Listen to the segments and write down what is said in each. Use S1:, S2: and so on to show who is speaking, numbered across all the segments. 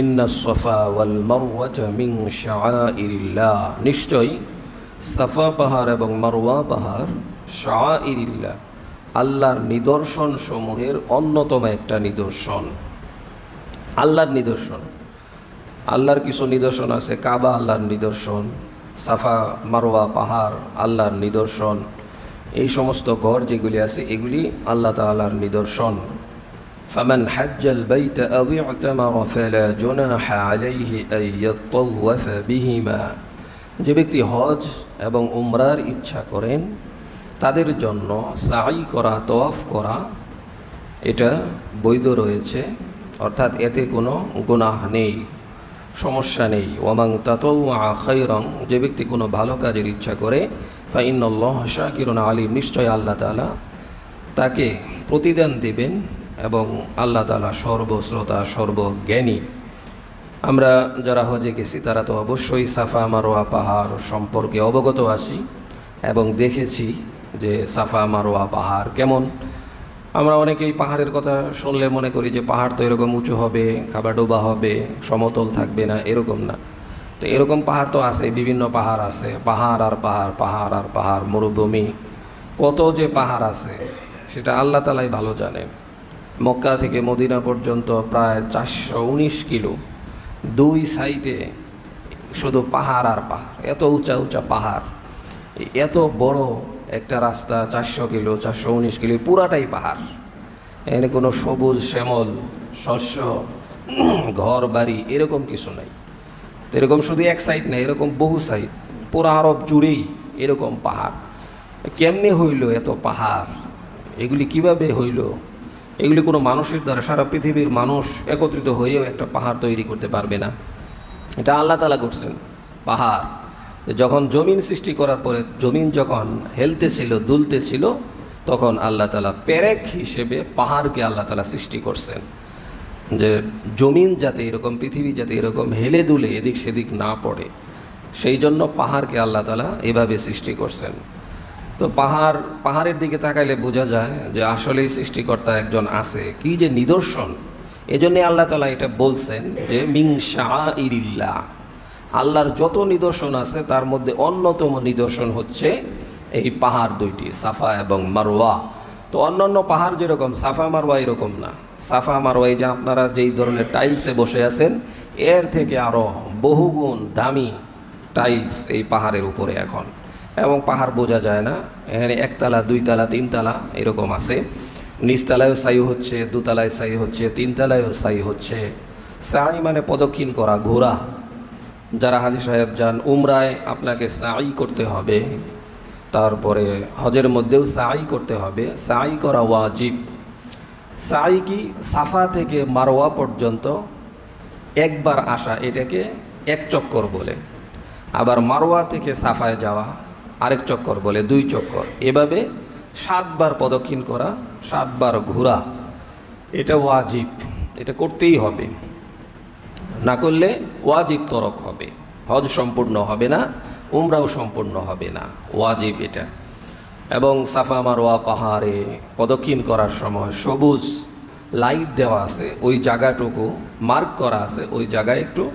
S1: ইন্না সফা ওয়াল মারওয়াতা মিন শাআইরিল্লাহ। নিশ্চয়ই সাফা পাহাড় এবং মারওয়া পাহাড় শাআইরিল্লাহ। আল্লাহর নিদর্শন সমূহের অন্যতম একটা নিদর্শন। আল্লাহর নিদর্শন। আল্লাহর কিছু নিদর্শন আছে, কাবা আল্লাহর নিদর্শন, সাফা মারোয়া পাহাড় আল্লাহর নিদর্শন, এই সমস্ত ঘর যেগুলি আছে, এগুলি আল্লাহ তাআলার নিদর্শন। فمن حج البيت أو اعتمر فلا جناح عليه أن يطوف بهما যে ব্যক্তি হজ এবং উমরার ইচ্ছা করেন তাদের জন্য সাই করা তওয়াফ করা এটা বৈধ রয়েছে অর্থাৎ এতে কোনো গুনাহ নেই সমস্যা নেই ওয়ামাং তাতৌ খৈরং যে ব্যক্তি কোনো ভালো কাজের ইচ্ছা করে ফাইন্নল্লাহ শাকিরুন আলিম নিশ্চয় আল্লাহ তালা তাকে প্রতিদান দেবেন এবং আল্লাহ তালা সর্বশ্রোতা, সর্বজ্ঞানী। আমরা যারা হজে গেছি, তারা তো অবশ্যই সাফা মারোয়া পাহাড় সম্পর্কে অবগত আছি এবং দেখেছি যে সাফা মারোয়া পাহাড় কেমন। আমরা অনেকেই পাহাড়ের কথা শুনলে মনে করি যে পাহাড় তো এরকম উঁচু হবে খাবাডোবা হবে, সমতল থাকবে না, এরকম না। তো এরকম পাহাড় তো আছে, বিভিন্ন পাহাড় আছে, পাহাড় আর পাহাড় পাহাড় আর পাহাড়, মরুভূমি, কত যে পাহাড় আছে, সেটা আল্লাহ তালাই ভালো জানেন। মক্কা থেকে মদিনা পর্যন্ত প্রায় চারশো উনিশ কিলো। দুই সাইডে শুধু পাহাড় আর পাহাড়, এত উঁচা উঁচা পাহাড়। এত বড় একটা রাস্তা, চারশো কিলো, চারশো উনিশ কিলো পুরাটাই পাহাড়। এখানে কোনো সবুজ শ্যামল, শস্য, ঘর বাড়ি, এরকম কিছু নাই। এরকম শুধু এক সাইড না, এরকম বহু সাইড, পুরা আরব জুড়েই এরকম পাহাড়। কেমনে হইল এত পাহাড়? এগুলি কীভাবে হইল? এগুলি কোনো মানুষের দ্বারা সারা পৃথিবীর মানুষ একত্রিত হয়েও একটা পাহাড় তৈরি করতে পারবে না। এটা আল্লাহ তালা করছেন। পাহাড়। যখন জমিন সৃষ্টি করার পরে জমিন যখন হেলতে ছিল, দুলতে ছিল, তখন আল্লাহ তালা পেরেক হিসেবে পাহাড়কে আল্লাহ তালা সৃষ্টি করছেন। যে জমিন যাতে এরকম, পৃথিবী যাতে এরকম হেলে দুলে এদিক সেদিক না পড়ে, সেই জন্য পাহাড়কে আল্লাহ তালা এভাবে সৃষ্টি করছেন। তো পাহাড়, পাহাড়ের দিকে তাকাইলে বোঝা যায় যে আসলেই সৃষ্টিকর্তা একজন আছে। কি যে নিদর্শন। এজন্যে আল্লাহ তালা এটা বলছেন যে, মিং ইরিল্লা আল্লাহর যত নিদর্শন আছে, তার মধ্যে অন্যতম নিদর্শন হচ্ছে এই পাহাড় দুইটি, সাফা এবং মারোয়া তো অন্যান্য পাহাড় যেরকম, সাফা মারোয়া এরকম না। সাফা মারোয়া এই যে আপনারা যেই ধরনের টাইলসে বসে আছেন, এর থেকে আরও বহুগুণ দামি টাইলস এই পাহাড়ের উপরে এখন। এবং পাহাড় বোঝা যায় না। এখানে একতলা, দুইতলা, তিনতলা এরকম আছে। নিচতলায়ও সাই হচ্ছে, দুতলায় সাই হচ্ছে, তিনতলায়ও সাই হচ্ছে। সাই মানে প্রদক্ষিণ করা, ঘোরা। যারা হাজি সাহেব যান, উমরায় আপনাকে সাই করতে হবে। তারপরে হজের মধ্যেও সাই করতে হবে। সাই করা ওয়াজিব। সাই কি সাফা থেকে মারোয়া পর্যন্ত একবার আসা, এটাকে এক চক্কর বলে। আবার মারোয়া থেকে সাফায় যাওয়া আরেক চক্কর বলে দুই চক্কর। এভাবে সাতবার প্রদক্ষিণ করা, সাতবার ঘোরা, এটা ওয়াজিব। এটা করতেই হবে। না করলে ওয়াজিব তরক হবে। হজ সম্পূর্ণ হবে না, উমরাও সম্পূর্ণ হবে না। ওয়াজিব এটা। এবং সাফা মারোয়া পাহাড়ে প্রদক্ষিণ করার সময় সবুজ লাইট দেওয়া আছে, ওই জায়গাটুকু মার্ক করা আছে, ওই জায়গায় একটু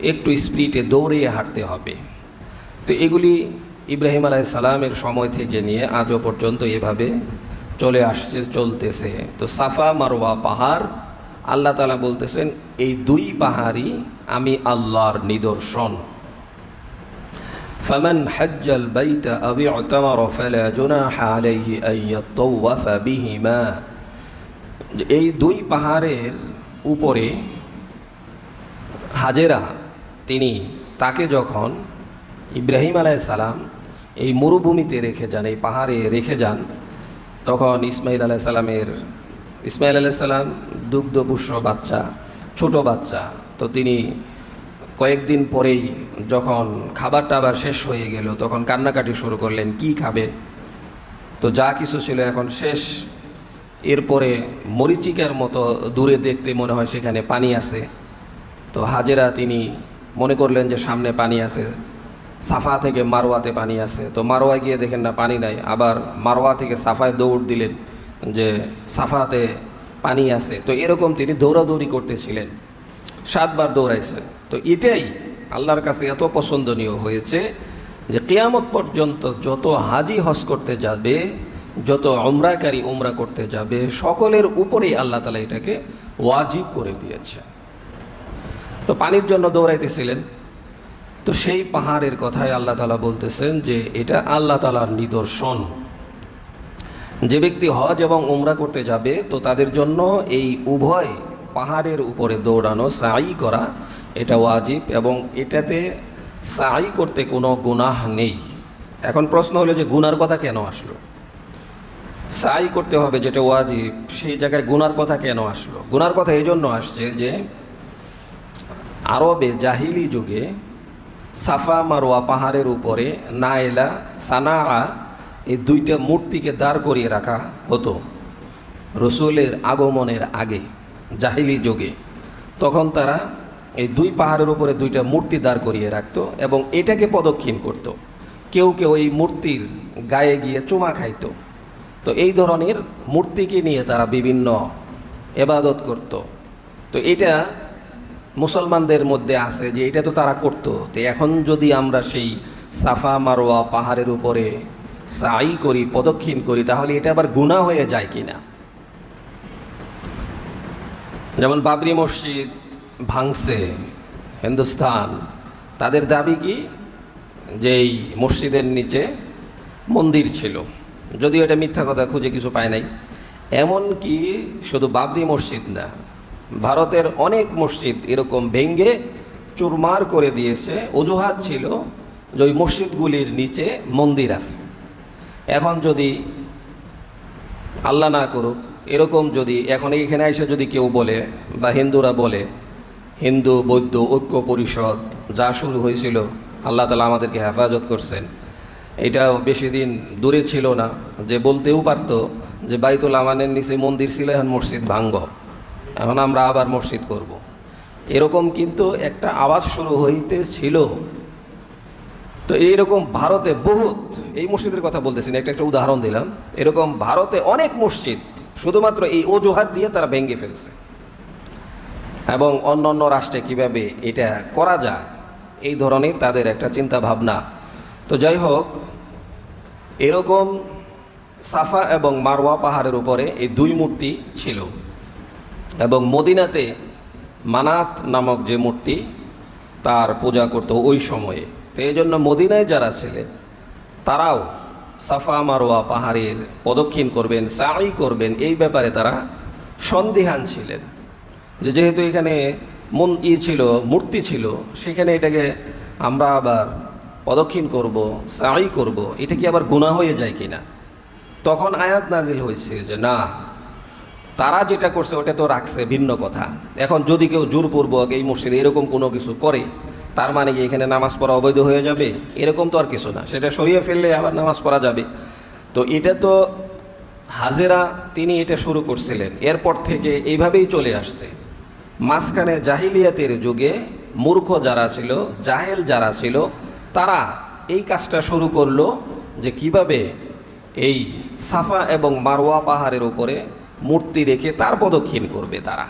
S1: একটু স্পিডে দৌড়িয়ে হাঁটতে হবে। তো এগুলি ইব্রাহিম আলাই সালামের সময় থেকে নিয়ে আজও পর্যন্ত এভাবে চলে আসছে চলতেছে তো সাফা মারোয়া পাহাড় আল্লাহ তালা বলতেছেন এই দুই পাহাড়ই আমি আল্লাহর নিদর্শন فمن حج البيت أو اعتمر فلا جناح عليه أن يطوف بهما এই দুই পাহাড়ের উপরে হাজেরা তিনি তাকে যখন ইব্রাহিম সালাম এই মরুভূমিতে রেখে যান, এই পাহাড়ে রেখে যান। তখন ইসমাইল আলাহ সালামের, ইসমাইল আলাহ সালাম দুগ্ধপুষ্য বাচ্চা, ছোট বাচ্চা। তো তিনি কয়েকদিন পরেই যখন খাবার টাবার শেষ হয়ে গেল, তখন কান্নাকাটি শুরু করলেন, কি খাবেন? তো যা কিছু ছিল এখন শেষ। এরপরে মরিচিকার মতো দূরে দেখতে মনে হয় সেখানে পানি আছে। তো হাজেরা তিনি মনে করলেন যে সামনে পানি আছে। সাফা থেকে মারোয়াতে পানি আছে। তো মারোয়ায় গিয়ে দেখেন না, পানি নাই। আবার মারোয়া থেকে সাফায় দৌড় দিলেন যে সাফাতে পানি আছে। তো এরকম তিনি দৌড়াদৌড়ি করতেছিলেন। সাতবার দৌড়াইছে। তো এটাই আল্লাহর কাছে এত পছন্দনীয় হয়েছে যে কেয়ামত পর্যন্ত যত হাজি হজ করতে যাবে, যত উমরাকারী উমরা করতে যাবে, সকলের উপরেই আল্লাহ তালা এটাকে ওয়াজিব করে দিয়েছে। তো পানির জন্য দৌড়াইতেছিলেন। তো সেই পাহাড়ের কথাই আল্লাহ তালা বলতেছেন যে এটা আল্লাহ তালার নিদর্শন। যে ব্যক্তি হজ এবং উমরা করতে যাবে, তো তাদের জন্য এই উভয় পাহাড়ের উপরে দৌড়ানো সাই করা, এটা ওয়াজিব এবং এটাতে সাই করতে কোনো গুনাহ নেই। এখন প্রশ্ন হলো যে গুনার কথা কেন আসলো? সাই করতে হবে যেটা ওয়াজিব, সেই জায়গায় গুনার কথা কেন আসলো? গুনার কথা এই জন্য আসছে যে আরবে জাহিলি যুগে সাফা মারোয়া পাহাড়ের উপরে নাইলা সানা এই দুইটা মূর্তিকে দাঁড় করিয়ে রাখা হতো রসুলের আগমনের আগে, জাহিলি যুগে তখন তারা এই দুই পাহাড়ের উপরে দুইটা মূর্তি দাঁড় করিয়ে রাখতো এবং এটাকে প্রদক্ষিণ করত। কেউ কেউ এই মূর্তির গায়ে গিয়ে চুমা খাইতো তো এই ধরনের মূর্তিকে নিয়ে তারা বিভিন্ন এবাদত করত। তো এটা মুসলমানদের মধ্যে আছে যে এটা তো তারা করতো। তো এখন যদি আমরা সেই সাফা মারোয়া পাহাড়ের উপরে সাই করি, পদক্ষিণ করি, তাহলে এটা আবার গুণা হয়ে যায় কিনা? যেমন বাবরি মসজিদ ভাঙছে হিন্দুস্তান, তাদের দাবি কি? যে এই মসজিদের নিচে মন্দির ছিল। যদিও এটা মিথ্যা কথা, খুঁজে কিছু পায় নাই। এমন কি শুধু বাবরি মসজিদ না ভারতের অনেক মসজিদ এরকম ভেঙ্গে চুরমার করে দিয়েছে। অজুহাত ছিল যে ওই মসজিদগুলির নিচে মন্দির আছে। এখন যদি আল্লাহ না করুক, এরকম যদি এখন এইখানে এসে যদি কেউ বলে বা হিন্দুরা বলে, হিন্দু, বৌদ্ধ, ঐক্য পরিষদ যা শুরু হয়েছিল, আল্লাহ তালা আমাদেরকে হেফাজত করছেন। এটাও বেশি দিন দূরে ছিল না, যে বলতেও পারতো যে বাইতুল আমানের নিচে মন্দির ছিল, এখন মসজিদ ভাঙ্গ। এখন আমরা আবার মসজিদ করব। এরকম কিন্তু একটা আওয়াজ শুরু হইতে ছিল তো এইরকম ভারতে বহুত, এই মসজিদের কথা বলতেছি না, একটা একটা উদাহরণ দিলাম। এরকম ভারতে অনেক মসজিদ, শুধুমাত্র এই অজুহাত দিয়ে তারা ভেঙে ফেলছে। এবং অন্য অন্য রাষ্ট্রে কীভাবে এটা করা যায়, এই ধরনের তাদের একটা চিন্তা ভাবনা তো যাই হোক, এরকম সাফা এবং মারওয়া পাহাড়ের উপরে এই দুই মূর্তি ছিল। এবং মদিনাতে মানাত নামক যে মূর্তি তার পূজা করতো ওই সময়ে। তো এই জন্য মদিনায় যারা ছিলেন, তারাও সাফা মারোয়া পাহাড়ের প্রদক্ষিণ করবেন সাই করবেন, এই ব্যাপারে তারা সন্দিহান ছিলেন। যে যেহেতু এখানে মন ই ছিল, মূর্তি ছিল, সেখানে এটাকে আমরা আবার প্রদক্ষিণ করব সাই করব, এটা কি আবার গুণা হয়ে যায় কিনা? তখন আয়াত নাজিল হয়েছে যে না তারা যেটা করছে, ওটা তো রাখছে, ভিন্ন কথা। এখন যদি কেউ জোরপূর্বক এই মসজিদে এরকম কোনো কিছু করে, তার মানে কি এখানে নামাজ পড়া অবৈধ হয়ে যাবে? এরকম তো আর কিছু না। সেটা সরিয়ে ফেললে আবার নামাজ পড়া যাবে। তো এটা তো হাজেরা, তিনি এটা শুরু করছিলেন। এরপর থেকে এইভাবেই চলে আসছে। মাঝখানে জাহিলিয়াতের যুগে মূর্খ যারা ছিল, জাহেল যারা ছিল, তারা এই কাজটা শুরু করল যে কীভাবে এই সাফা এবং মারওয়া পাহাড়ের উপরে মূর্তি রেখে তার প্রদক্ষিণ করবে তারা।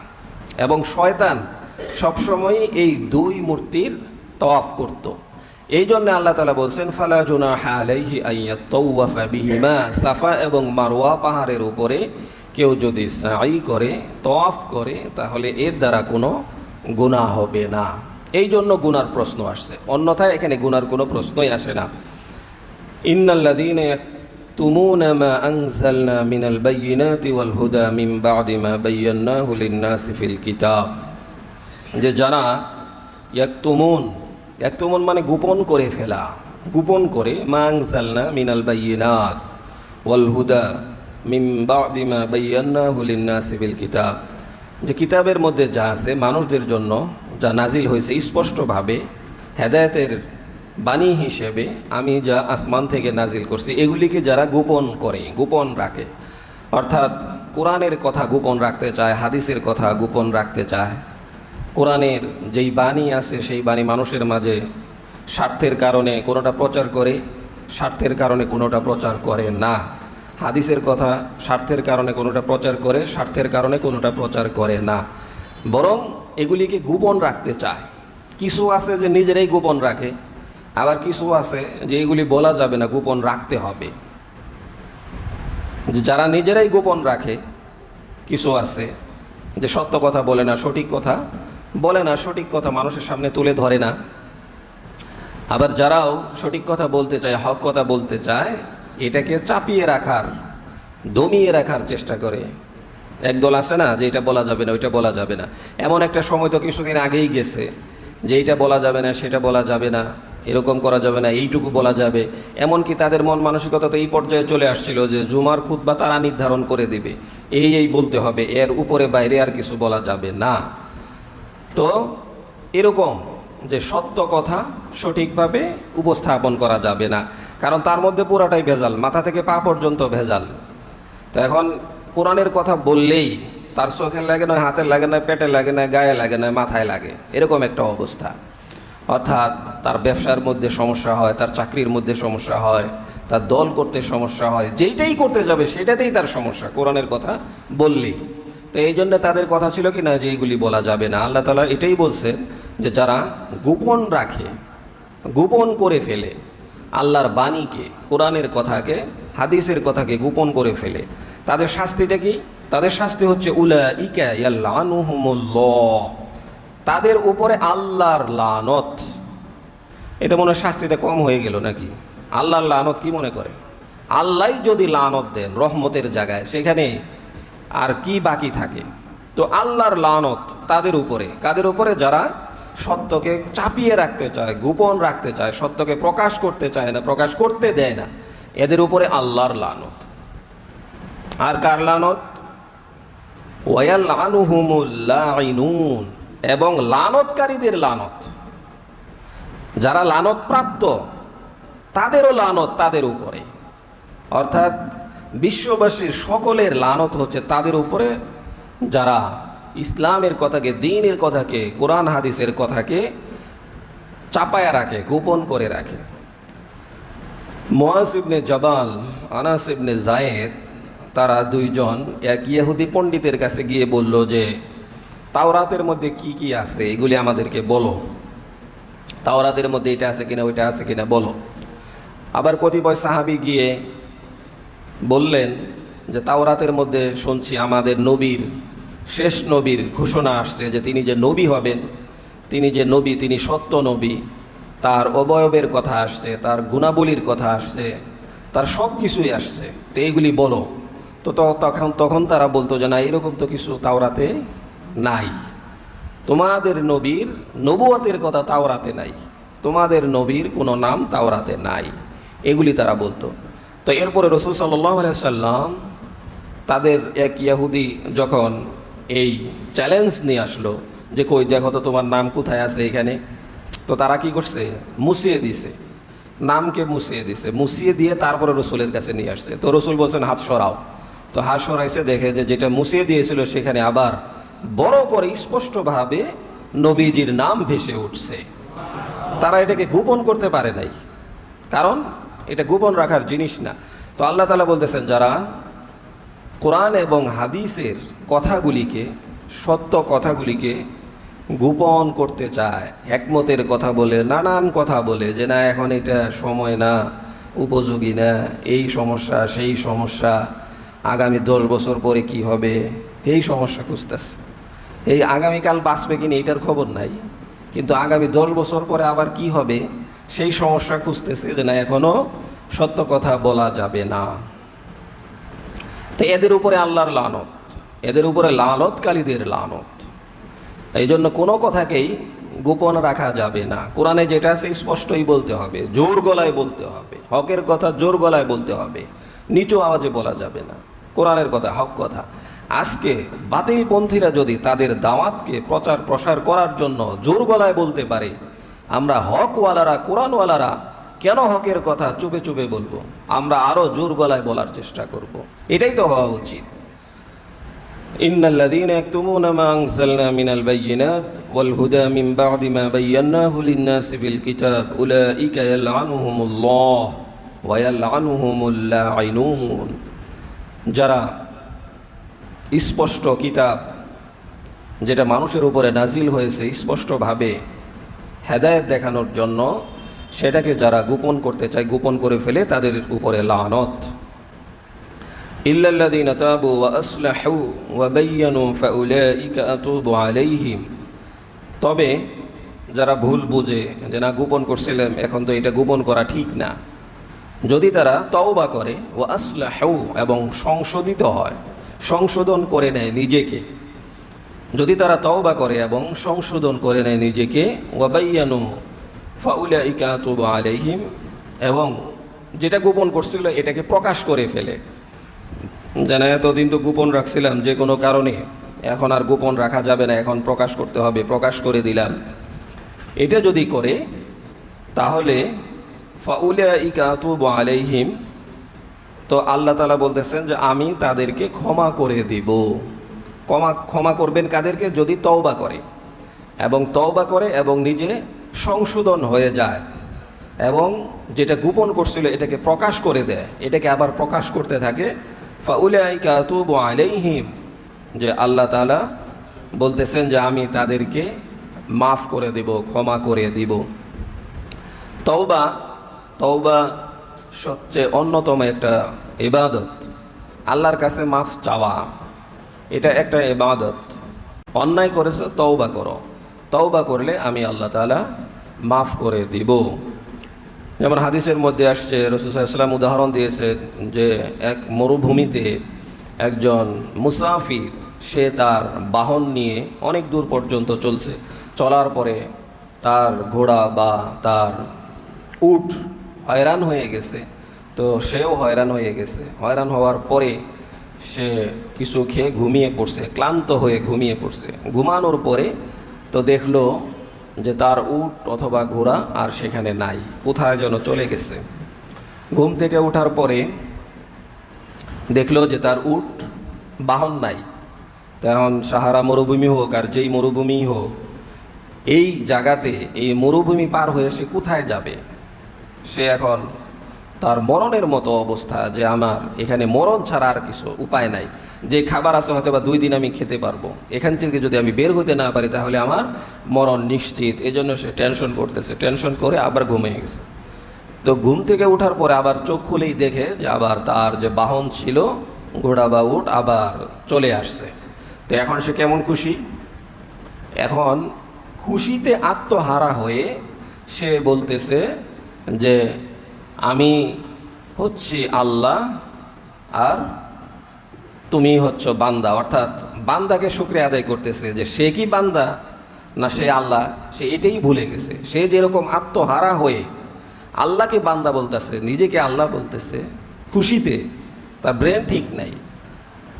S1: এবং শয়তান সবসময় এই দুই মূর্তির তওয়াফ করত। এই জন্য আল্লাহ তালা বলছেন, ফালা জুনাহা আলাইহি আইয়া তৌওয়াফা বিহিমা সাফা এবং মারোয়া পাহাড়ের উপরে কেউ যদি সাই করে, তওয়াফ করে, তাহলে এর দ্বারা কোনো গুনাহ হবে না। এই জন্য গুনার প্রশ্ন আসছে। অন্যথায় এখানে গুনার কোনো প্রশ্নই আসে না। ইন্নাল্লাযীনা মা আনজালনা মিনাল বায়্যিনাতি ওয়াল হুদা মিন বা'দি মা বায়্যানাহু লিন-নাসি ফিল কিতাব যে যারা ইয়াকতুমুন ইয়াকতুমুন মানে গোপন করে ফেলা। গোপন করে মা আনজালনা মিনাল বায়্যিনাত ওয়াল হুদা মিন বা'দি মা বায়্যানাহু লিন-নাসি ফিল কিতাব। যে কিতাবের মধ্যে যা আছে মানুষদের জন্য যা নাজিল হয়েছে স্পষ্টভাবে হেদায়েতের বাণী হিসেবে আমি যা আসমান থেকে নাজিল করছি, এগুলিকে যারা গোপন করে, গোপন রাখে। অর্থাৎ কোরআনের কথা গোপন রাখতে চায়, হাদিসের কথা গোপন রাখতে চায়। কোরআনের যেই বাণী আছে, সেই বাণী মানুষের মাঝে স্বার্থের কারণে কোনোটা প্রচার করে, স্বার্থের কারণে কোনোটা প্রচার করে না। হাদিসের কথা স্বার্থের কারণে কোনোটা প্রচার করে, স্বার্থের কারণে কোনোটা প্রচার করে না। বরং এগুলিকে গোপন রাখতে চায়। কিছু আছে যে নিজেরাই গোপন রাখে আবার কিছু আছে যে এগুলি বলা যাবে না, গোপন রাখতে হবে। যারা নিজেরাই গোপন রাখে, কিছু আছে যে সত্য কথা বলে না, সঠিক কথা বলে না, সঠিক কথা মানুষের সামনে তুলে ধরে না। আবার যারাও সঠিক কথা বলতে চায়, হক কথা বলতে চায়, এটাকে চাপিয়ে রাখার, দমিয়ে রাখার চেষ্টা করে। একদল আছে না যে এটা বলা যাবে না, ওইটা বলা যাবে না। এমন একটা সময় তো কিছুদিন আগেই গেছে যে এটা বলা যাবে না, সেটা বলা যাবে না। এরকম করা যাবে না, এইটুকু বলা যাবে। এমনকি তাদের মন মানসিকতা তো এই পর্যায়ে চলে আসছিল যে জুমার খুতবা তারা নির্ধারণ করে দেবে। এই এই বলতে হবে, এর উপরে বাইরে আর কিছু বলা যাবে না। তো এরকম যে সত্য কথা সঠিকভাবে উপস্থাপন করা যাবে না। কারণ তার মধ্যে পুরাটাই ভেজাল, মাথা থেকে পা পর্যন্ত ভেজাল। তো এখন কোরআনের কথা বললেই তার চোখে লাগে নয় হাতে লাগে না পেটে লাগে না গায়ে লাগে না মাথায় লাগে। এরকম একটা অবস্থা। অর্থাৎ তার ব্যবসার মধ্যে সমস্যা হয়, তার চাকরির মধ্যে সমস্যা হয়, তার দল করতে সমস্যা হয়, যেইটাই করতে যাবে সেটাতেই তার সমস্যা, কোরআনের কথা বললেই। তো এই জন্য তাদের কথা ছিল কি না, যে এইগুলি বলা যাবে না। আল্লাহ তালা এটাই বলছেন যে যারা গোপন রাখে, গোপন করে ফেলে, আল্লাহর বাণীকে, কোরআনের কথাকে, হাদিসের কথাকে গোপন করে ফেলে, তাদের শাস্তিটা কি? তাদের শাস্তি হচ্ছে উলা ইকা ইয়াল্লাহুমুল্লাহ তাদের উপরে আল্লাহর লানত। এটা মনে হয় শাস্তিটা কম হয়ে গেল নাকি? আল্লাহর লানত কি মনে করে? আল্লাহ যদি লানত দেন রহমতের জায়গায়, সেখানে আর কি বাকি থাকে? তো আল্লাহর লানত তাদের উপরে, কাদের উপরে? যারা সত্যকে চাপিয়ে রাখতে চায়, গোপন রাখতে চায়, সত্যকে প্রকাশ করতে চায় না, প্রকাশ করতে দেয় না, এদের উপরে আল্লাহর লানত। আর কার লানত? ওয়াল আনুহুমুল্লাইনুন এবং লানতকারীদের লানত। যারা লানত প্রাপ্ত তাদেরও লানত তাদের উপরে। অর্থাৎ বিশ্ববাসীর সকলের লানত হচ্ছে তাদের উপরে। যারা ইসলামের কথাকে, দিনের কথাকে, কোরআন হাদিসের কথাকে চাপায়া রাখে, গোপন করে রাখে। মোয়াজ ইবনে জবাল আনাসিবনে জায়েদ, তারা দুইজন এক ইহুদি পণ্ডিতের কাছে গিয়ে বলল যে তাওরাতের মধ্যে কি কি আছে? এগুলি আমাদেরকে বলো। তাওরাতের মধ্যে এটা আছে কিনা, ওইটা আছে কিনা বলো। আবার কতিপয় সাহাবি গিয়ে বললেন যে, তাওরাতের মধ্যে শুনছি আমাদের নবীর, শেষ নবীর ঘোষণা আসছে যে, তিনি যে নবী হবেন, তিনি যে নবী, তিনি সত্য নবী, তার অবয়বের কথা আসছে, তার গুণাবলীর কথা আসছে, তার সব কিছুই আসছে। তো এইগুলি বলো। তো তখন তখন তারা বলতো যে, না, এরকম তো কিছু তাওরাতে নাই। তোমাদের নবীর নবুয়তের কথা তাওরাতে নাই। তোমাদের নবীর কোনো নাম তাওরাতে নাই। এগুলি তারা বলতো। তো এরপরে রসুল সাল্লাহ সাল্লাম তাদের এক ইয়াহুদি যখন এই চ্যালেঞ্জ নিয়ে আসলো যে, কই, দেখো তো তোমার নাম কোথায় আছে এখানে? তো তারা কি করছে? মুছিয়ে দিছে। নামকে মুছিয়ে দিছে। মুছিয়ে দিয়ে তারপরে রসুলের কাছে নিয়ে আসছে। তো রসুল বলছেন, হাত সরাও। তো হাত সরাইছে, দেখে যে, যেটা মুছিয়ে দিয়েছিল সেখানে আবার বড় করে স্পষ্টভাবে নবীজির নাম ভেসে উঠছে। তারা এটাকে গোপন করতে পারে নাই। কারণ এটা গোপন রাখার জিনিস না। তো আল্লাহ তালা বলতেছেন, যারা কোরআন এবং হাদিসের কথাগুলিকে, সত্য কথাগুলিকে গোপন করতে চায়, একমতের কথা বলে, নানান কথা বলে যে, না, এখন এটা সময় না, উপযোগী না, এই সমস্যা, সেই সমস্যা, আগামী দশ বছর পরে কি হবে? এই সমস্যা খুঁজতেছে। এই আগামীকাল বাঁচবে কিনা এটার খবর নাই। কিন্তু আগামী দশ বছর পরে আবার কি হবে, সেই সমস্যা খুঁজতেছে যে না এখনও সত্য কথা বলা যাবে না। তো এদের উপরে আল্লাহর লানত, এদের উপরে লালতকারীদের লানত। এই জন্য কোনো কথাকেই গোপন রাখা যাবে না। কোরআনে যেটা আছে স্পষ্টই বলতে হবে, জোর গলায় বলতে হবে, হকের কথা জোর গলায় বলতে হবে, নিচু আওয়াজে বলা যাবে না। কোরআনের কথা, হক কথা। আজকে বাতিলপন্থীরা যদি তাদের দাওয়াতকে প্রচার প্রসার করার জন্য জোর গলায় বলতে পারে আমরা হকওয়ালারা কোরআনওয়ালারা কেন হকের কথা চুপে চুপে বলবো আমরা আরও জোর গলায় বলার চেষ্টা করব। এটাই তো হওয়া উচিত إن الذين يكتمون ما أنزلنا من البينات والهدى من بعد ما بيناه للناس بالكتاب أولئك يلعنهم الله ويلعنهم اللاعنون যারা স্পষ্ট কিতাব যেটা মানুষের উপরে নাজিল হয়েছে স্পষ্টভাবে হেদায়েত দেখানোর জন্য সেটাকে যারা গোপন করতে চায়, গোপন করে ফেলে তাদের উপরে লানত। ওয়া তবে যারা ভুল বুঝে যে না গোপন করছিলাম, এখন তো এটা গোপন করা ঠিক না। যদি তারা তওবা করে ও আসলাহু এবং সংশোধিত হয় সংশোধন করে নেয় নিজেকে। যদি তারা তওবা করে এবং সংশোধন করে নেয় নিজেকে, ওয়াবাইয়ানু ফাউলাইকা তুবা আলাইহিম, এবং যেটা গোপন করছিল এটাকে প্রকাশ করে ফেলে। যেন এতদিন তো গোপন রাখছিলাম যে কোনো কারণে। এখন আর গোপন রাখা যাবে না, এখন প্রকাশ করতে হবে, প্রকাশ করে দিলাম। এটা যদি করে, তাহলে ফাউলাইকা তুবা আলাইহিম তো আল্লাহ তালা বলতেছেন যে আমি তাদেরকে ক্ষমা করে দিব। ক্ষমা ক্ষমা করবেন কাদেরকে? যদি তওবা করে। এবং তওবা করে এবং নিজে সংশোধন হয়ে যায়। এবং যেটা গোপন করছিল এটাকে প্রকাশ করে দেয়। এটাকে আবার প্রকাশ করতে থাকে, ফাউলাইকা তুবু আলাইহিম। যে আল্লাহ তালা বলতেছেন যে আমি তাদেরকে মাফ করে দেব, ক্ষমা করে দিব। তওবা তওবা সবচেয়ে অন্যতম একটা ইবাদত, আল্লাহর কাছে মাফ চাওয়া। এটা একটা ইবাদত। অন্যায় করেছ, তওবা করো। তওবা করলে আমি আল্লাহ তাআলা মাফ করে দিব। যেমন হাদিসের মধ্যে আসছে রসুলাম উদাহরণ দিয়েছে যে এক মরুভূমিতে একজন মুসাফির, সে তার বাহন নিয়ে অনেক দূর পর্যন্ত চলছে। চলার পরে তার ঘোড়া বা তার উট হয়রান হয়ে গেছে। তো সেও হয়রান হয়ে গেছে। হয়রান হওয়ার পরে সে কিছু খেয়ে ঘুমিয়ে পড়ছে, ক্লান্ত হয়ে ঘুমিয়ে পড়ছে। ঘুমানোর পরে তো দেখল যে তার উট অথবা ঘোড়া আর সেখানে নাই, কোথায় যেন চলে গেছে। ঘুম থেকে ওঠার পরে দেখল যে তার উট বাহন নাই। তেমন সাহারা মরুভূমি হোক আর যেই মরুভূমি হোক, এই জায়গাতে, এই মরুভূমি পার হয়ে সে কোথায় যাবে? সে এখন তার মরণের মতো অবস্থা যে আমার এখানে মরণ ছাড়া আর কিছু উপায় নাই। যে খাবার আছে হয়তো বা দুই দিন আমি খেতে পারব। এখান থেকে যদি আমি বের হতে না পারি তাহলে আমার মরণ নিশ্চিত। এজন্য সে টেনশন করতেছে। টেনশন করে আবার ঘুমিয়ে গেছে। তো ঘুম থেকে ওঠার পরে আবার চোখ খুলেই দেখে যে আবার তার যে বাহন ছিল, ঘোড়া বা উট, আবার চলে আসছে। তো এখন সে কেমন খুশি? এখন খুশিতে আত্মহারা হয়ে সে বলতেছে যে আমি হচ্ছি আল্লাহ আর তুমি হচ্ছ বান্দা। অর্থাৎ বান্দাকে শুক্রিয়া আদায় করতেছে যে সে কি বান্দা না সে আল্লাহ, সে এটাই ভুলে গেছে। সে যেরকম আত্মহারা হয়ে আল্লাহকে বান্দা বলতেছে, নিজেকে আল্লাহ বলতেছে, খুশিতে তার ব্রেন ঠিক নাই।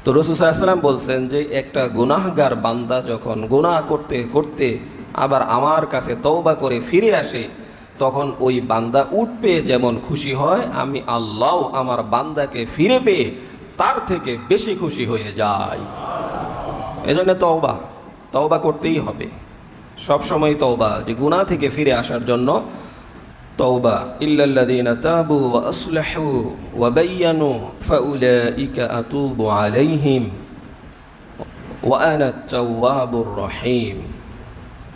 S1: তো রসুসাল্লাম বলছেন যে একটা গুনাহগার বান্দা যখন গুনাহ করতে করতে আবার আমার কাছে তওবা করে ফিরে আসে তখন ওই বান্দা উঠ পেয়ে যেমন খুশি হয়, আমি আল্লাহ আমার বান্দাকে ফিরে পেয়ে তার থেকে বেশি খুশি হয়ে যাই। এজন্য তওবা তওবা করতেই হবে। সবসময় তওবা, যে গুনাহ থেকে ফিরে আসার জন্য তওবা। ইল্লাল্লাযীনা তাবু ওয়া আসলাহু ওয়া বায়্যানু ফাউলাইকা আতুবু আলাইহিম। ওয়া আনা আত-তাওয়াবুর রহিম।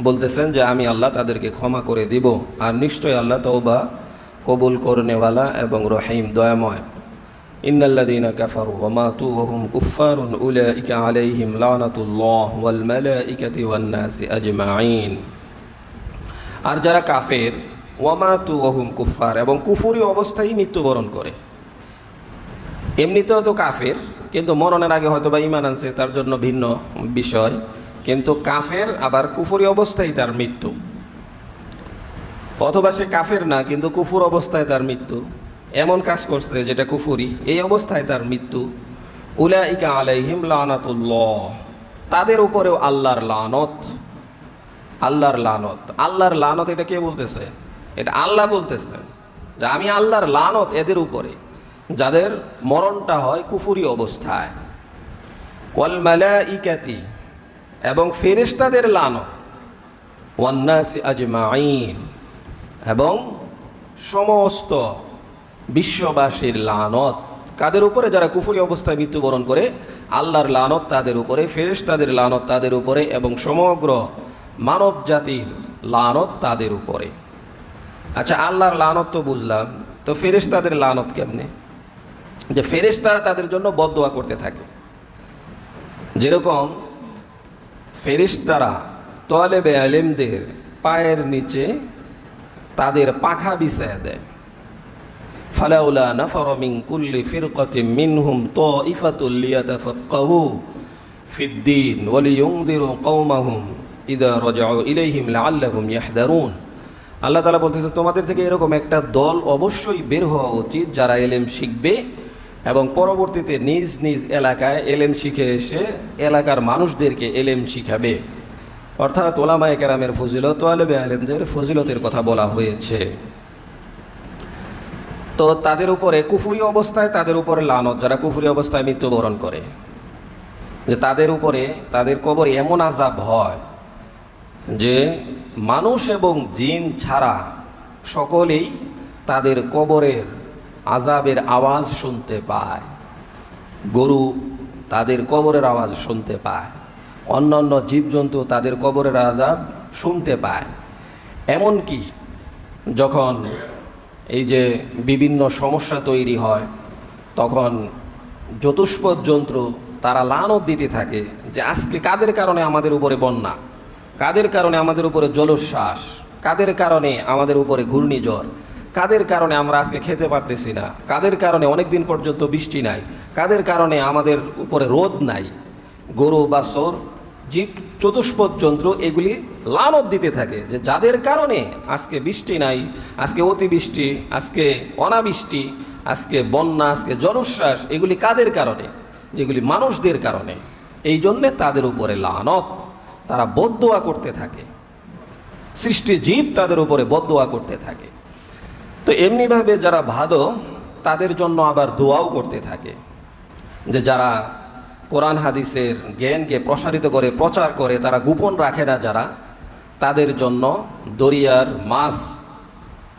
S1: বলতেছেন যে আমি আল্লাহ তাদেরকে ক্ষমা করে দিব। আর নিশ্চয় আল্লাহ তওবা কবুল করনেওয়ালা এবং রহিম, দয়াময়। ইন্নাল্লাযীনা কাফারু ওয়া মাতু ওয়া হুম কুফফারুন, উলাইকা আলাইহিম লানাতুল্লাহ ওয়াল মালাইকাতি ওয়ান নাসি আজমাইন আর যারা কাফের ওয়ামাতু ওহুম কুফার এবং কুফুরি অবস্থায় মৃত্যুবরণ করে। এমনিতেও তো কাফের, কিন্তু মরণের আগে হয়তো বা ইমান আনছে, তার জন্য ভিন্ন বিষয়। কিন্তু কাফের আবার কুফুরি অবস্থায় তার মৃত্যু। অথবা সে কাফের না, কিন্তু কুফুর অবস্থায় তার মৃত্যু। এমন কাজ করছে যেটা কুফুরি, এই অবস্থায় তার মৃত্যু। উলাইকা আলাইহিম লানাতুল্লাহ। তাদের উপরেও আল্লাহর লানত। আল্লাহর লানত। আল্লাহর লানত এটা কে বলতেছে? এটা আল্লাহ বলতেছে যে আমি আল্লাহর লানত এদের উপরে, যাদের মরণটা হয় কুফুরি অবস্থায়। ওয়াল মালাইকাতি এবং ফেরেশতাদের লানত। ওয়ান্নাসি আজমাইন এবং সমস্ত বিশ্ববাসীর লানত। কাদের উপরে? যারা কুফুরি অবস্থায় মৃত্যুবরণ করে, আল্লাহর লানত তাদের উপরে ফেরেশ তাদের লানত তাদের উপরে এবং সমগ্র মানব জাতির লানত তাদের উপরে। আচ্ছা আল্লাহর লানত তো বুঝলাম, তো ফেরেশ তাদের লানত কেমনে? যে ফেরেশতা তাদের জন্য বদদোয়া করতে থাকে। যেরকম ফেরেশতারা তলেবে আলেমদের পায়ের নিচে তাদের পাখা বিছায় দেয়। ফালাউলা নাফর মিন কুল্লি ফিরকাতিন মিনহুম তাইফাতুল লিয়াতাফাক্কাহু ফিদ্দিন ওয়া লিয়ুনদিরু কওমাহুম ইদা রাজাউ ইলাইহিম লাআল্লাহুম ইয়াহদারুন। আল্লাহ তাআলা বলতেছেন, তোমাদের থেকে এরকম একটা দল অবশ্যই বের হওয়া উচিত যারা এলেম শিখবে এবং পরবর্তীতে নিজ নিজ এলাকায় এলেম শিখে এসে এলাকার মানুষদেরকে এলেম শিখাবে। অর্থাৎ ওলামায়ে কেরামের ফজিলত আলবে আলেমদের ফজিলতের কথা বলা হয়েছে। তো তাদের উপরে কুফুরি অবস্থায় তাদের উপরে লানত, যারা কুফুরি অবস্থায় মৃত্যুবরণ করে। যে তাদের উপরে, তাদের কবরে এমন আজাব হয় যে মানুষ এবং জিন ছাড়া সকলেই তাদের কবরের আজাবের আওয়াজ শুনতে পায়। গরু তাদের কবরের আওয়াজ শুনতে পায়। অন্যান্য জীবজন্তু তাদের কবরের আজাব শুনতে পায়। এমনকি যখন এই যে বিভিন্ন সমস্যা তৈরি হয়, তখন চতুষ্পদ যন্ত্র তারা লানত দিতে থাকে যে আজকে কাদের কারণে আমাদের উপরে বন্যা? কাদের কারণে আমাদের উপরে জলোচ্ছ্বাস? কাদের কারণে আমাদের উপরে ঘূর্ণিঝড়? কাদের কারণে আমরা আজকে খেতে পারতেছি না? কাদের কারণে অনেক দিন পর্যন্ত বৃষ্টি নাই? কাদের কারণে আমাদের উপরে রোদ নাই? গরু বা সোর জীব, চতুষ্পদ যন্ত্র এগুলি লানত দিতে থাকে যে যাদের কারণে আজকে বৃষ্টি নাই, আজকে অতিবৃষ্টি, আজকে অনাবৃষ্টি, আজকে বন্যা, আজকে জনশ্বাস এগুলি কাদের কারণে? যেগুলি মানুষদের কারণে। এই জন্যে তাদের উপরে লানত। তারা বদোয়া করতে থাকে। সৃষ্টি জীব তাদের উপরে বদোয়া করতে থাকে। তো এমনিভাবে যারা ভালো, তাদের জন্য আবার দোয়াও করতে থাকে। যে যারা কোরআন হাদিসের জ্ঞানকে প্রসারিত করে, প্রচার করে, তারা গোপন রাখে না যারা, তাদের জন্য দরিয়ার মাছ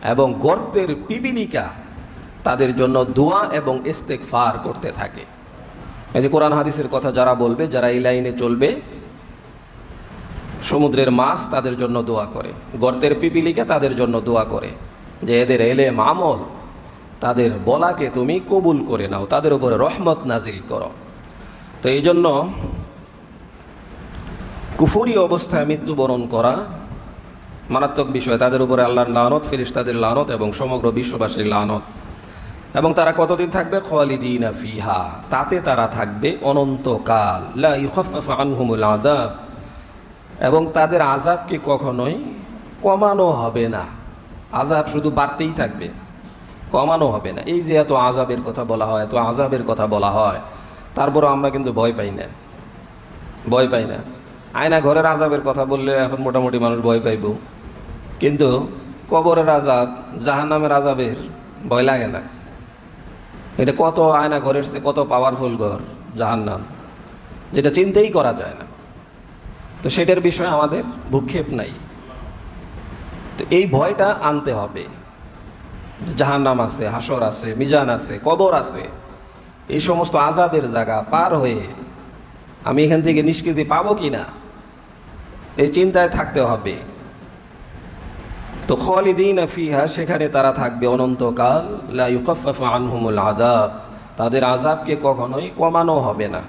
S1: এবং গর্তের পিপিলিকা তাদের জন্য দোয়া এবং ইস্তেক ফার করতে থাকে। এই যে কোরআন হাদিসের কথা যারা বলবে, যারা এই লাইনে চলবে, সমুদ্রের মাছ তাদের জন্য দোয়া করে, গর্তের পিপিলিকা তাদের জন্য দোয়া করে। যে এদের এলে মামল তাদের বলাকে তুমি কবুল করে নাও, তাদের উপরে রহমত নাজিল করো। তো এই জন্য কুফুরি অবস্থায় মৃত্যুবরণ করা মারাত্মক বিষয়। তাদের উপরে আল্লাহর লানত ফিরিস্তাদের লানত এবং সমগ্র বিশ্ববাসীর লানত। এবং তারা কতদিন থাকবে? খালিদিন ফিহা, তাতে তারা থাকবে অনন্তকাল। লা ইউখাফফাফু আনহুমুল আযাব। এবং তাদের আজাবকে কখনোই কমানো হবে না। আজাব শুধু বাড়তেই থাকবে, কমানো হবে না। এই যে এত আজাবের কথা বলা হয়, এত আজাবের কথা বলা হয়, তারপরও আমরা কিন্তু ভয় পাই না। ভয় পাই না। আয়না ঘরের আজাবের কথা বললে এখন মোটামুটি মানুষ ভয় পাইব। কিন্তু কবরের আজাব জাহান্নামের আজাবের ভয় লাগে না। এটা কত আয়না ঘরের চেয়ে কত পাওয়ারফুল ঘর, জাহান্নাম। যেটা চিন্তাই করা যায় না। তো সেটার বিষয়ে আমাদের ভূক্ষেপ নাই। তো এই ভয়টা আনতে হবে। জাহান্নাম আছে হাসর আছে, মিজান আছে, কবর আছে। এই সমস্ত আজাবের জায়গা পার হয়ে আমি এখান থেকে নিষ্কৃতি পাবো কি না এই চিন্তায় থাকতে হবে। তো খালিদিন ফিহা, সেখানে তারা থাকবে অনন্তকাল। আনহুমুল আযাব। তাদের আজাবকে কখনোই কমানো হবে না।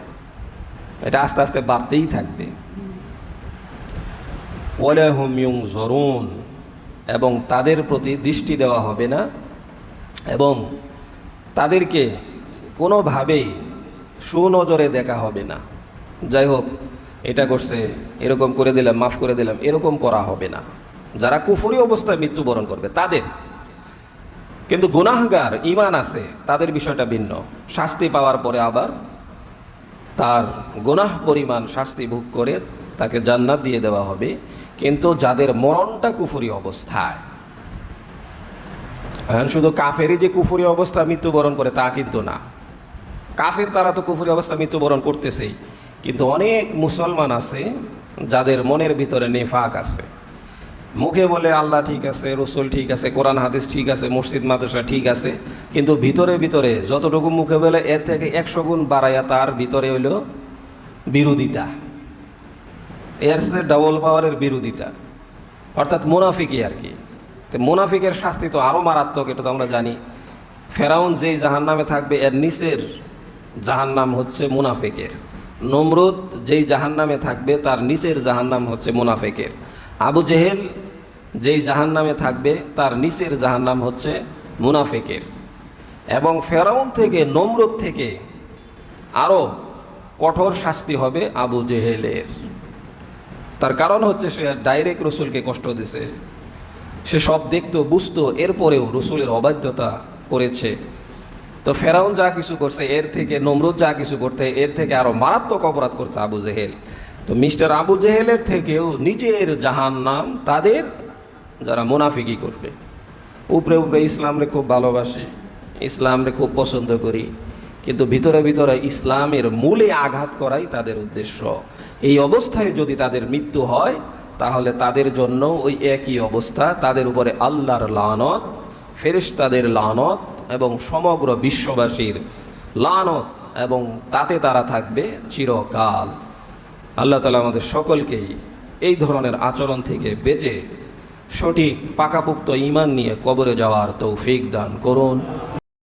S1: এটা আস্তে আস্তে বাড়তেই থাকবে। ওয়ালাহুম ইউনজরুন। এবং তাদের প্রতি দৃষ্টি দেওয়া হবে না এবং তাদেরকে কোনোভাবেই সুনজরে দেখা হবে না। যাই হোক, এটা করছে, এরকম করে দিলাম, মাফ করে দিলাম, এরকম করা হবে না। যারা কুফুরি অবস্থায় মৃত্যুবরণ করবে, তাদের। কিন্তু গুনাহগার ইমান আছে, তাদের বিষয়টা ভিন্ন। শাস্তি পাওয়ার পরে আবার তার গুনাহ পরিমাণ শাস্তি ভোগ করে তাকে জান্নাত দিয়ে দেওয়া হবে। কিন্তু যাদের মরণটা কুফুরি অবস্থায় শুধু কাফেরই যে কুফুরি অবস্থা, মৃত্যুবরণ করে তা কিন্তু না। কাফের তারা তো কুফুরি অবস্থা, মৃত্যুবরণ করতেছেই। কিন্তু অনেক মুসলমান আছে, যাদের মনের ভিতরে নেফাক আছে। মুখে বলে আল্লাহ ঠিক আছে, রসুল ঠিক আছে, কোরআন, হাদিস ঠিক আছে, মসজিদ, মাদ্রাসা ঠিক আছে, কিন্তু ভিতরে ভিতরে যতটুকু মুখে বলে, এর থেকে একশো গুণ বাড়াইয়া তার ভিতরে হইল বিরোধিতা। এর সে ডাবল পাওয়ারের বিরোধিতা। অর্থাৎ মুনাফিকই আর কি। তো মুনাফিকের শাস্তি তো আরও মারাত্মক, এটা তো আমরা জানি। ফেরাউন যেই জাহান নামে থাকবে, এর নিচের জাহান নাম হচ্ছে মুনাফিকের। নমরুদ যেই জাহান নামে থাকবে, তার নিচের জাহান নাম হচ্ছে মুনাফিকের। আবু জেহেল যেই জাহান নামে থাকবে, তার নিচের জাহান নাম হচ্ছে মুনাফিকের। এবং ফেরাউন থেকে, নমরুদ থেকে আরও কঠোর শাস্তি হবে আবু জেহেলের। তার কারণ হচ্ছে সে ডাইরেক্ট রসুলকে কষ্ট দিছে। সে সব দেখতো, বুঝতো, এরপরেও রসুলের অবাধ্যতা করেছে। তো ফেরাউন যা কিছু করছে, এর থেকে, নমরুদ যা কিছু করতে, এর থেকে আরও মারাত্মক অপরাধ করছে আবু জেহেল। তো মিস্টার আবু জেহেলের থেকেও নিচের জাহান নাম তাদের যারা মুনাফিকি করবে। উপরে উপরে ইসলামরে খুব ভালোবাসি, ইসলামরে খুব পছন্দ করি। কিন্তু ভিতরে ভিতরে ইসলামের মূলে আঘাত করাই তাদের উদ্দেশ্য। এই অবস্থায় যদি তাদের মৃত্যু হয়, তাহলে তাদের জন্য ওই একই অবস্থা, তাদের উপরে আল্লাহর লানত, ফেরেশতাদের লানত এবং সমগ্র বিশ্ববাসীর লানত এবং তাতে তারা থাকবে চিরকাল। আল্লাহ তালা আমাদের সকলকেই এই ধরনের আচরণ থেকে বেঁচে সঠিক পাকাপুক্ত ইমান নিয়ে কবরে যাওয়ার তৌফিক দান করুন।